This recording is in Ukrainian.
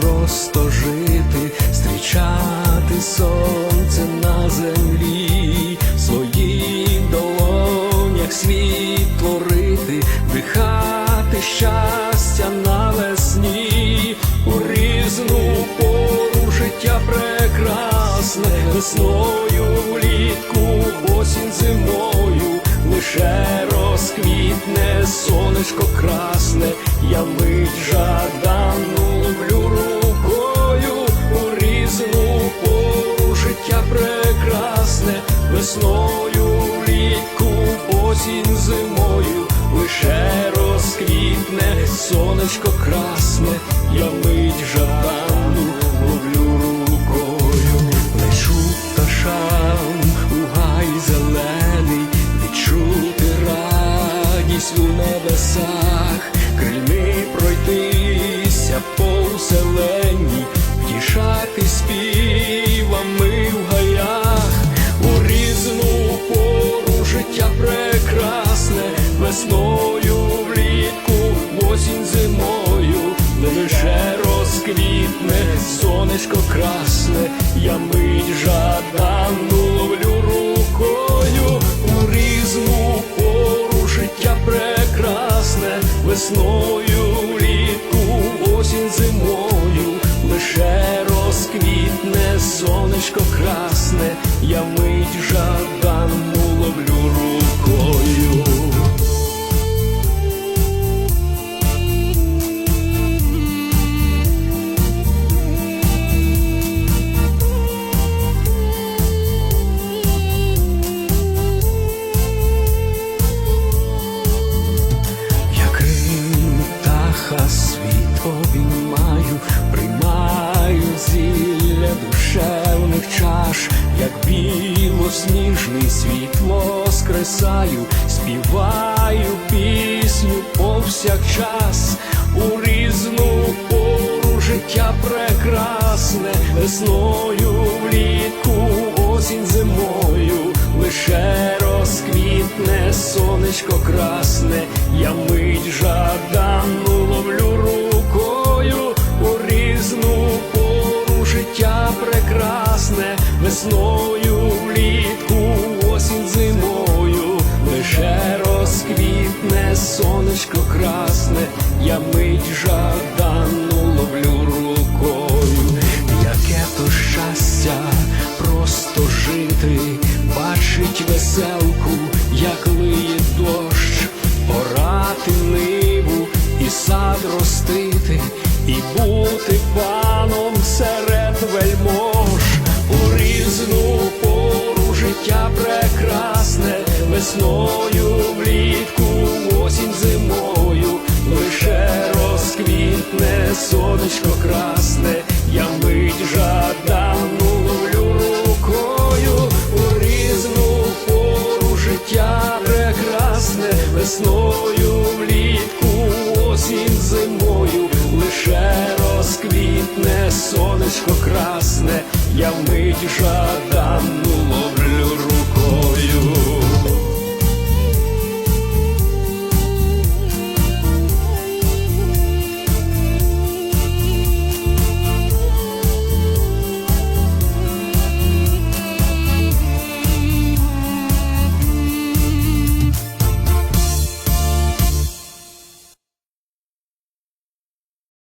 просто жити, зустрічати сонце на землі, в своїх долонях світ творити, дихати щастя навесні, у різну пору життя прекрасне, весною влітку, осінь зимою, лише розквітне сонечко красне, я мить жадану люблю рукою, у різну пору життя прекрасне, весною влітку, осінь зимою, лише розквітне сонечко красне, я мить жадану радість у небесах, крильми пройтися по вселенні, втішати співами в гаях, у різну пору життя прекрасне, весною влітку, осінь зимою, не лише розквітне сонечко красне, я мить весною літу, осінь зимою, лише розквітне сонечко красне, я мить жадану ловлю обіймаю, приймаю зілля душевних чаш, як білосніжний світ воскресаю, співаю пісню повсякчас, у різну пору життя прекрасне, весною влітку, осінь зимою, лише розквітне сонечко красне, я мить жадану прекрасне, весною влітку, осінь зимою, лише розквітне сонечко красне, я мить жадану весною влітку, осінь зимою, лише розквітне сонечко красне, я мить жадану рукою, у різну пору життя прекрасне, весною влітку, осінь зимою, лише розквітне сонечко красне, я мить жадану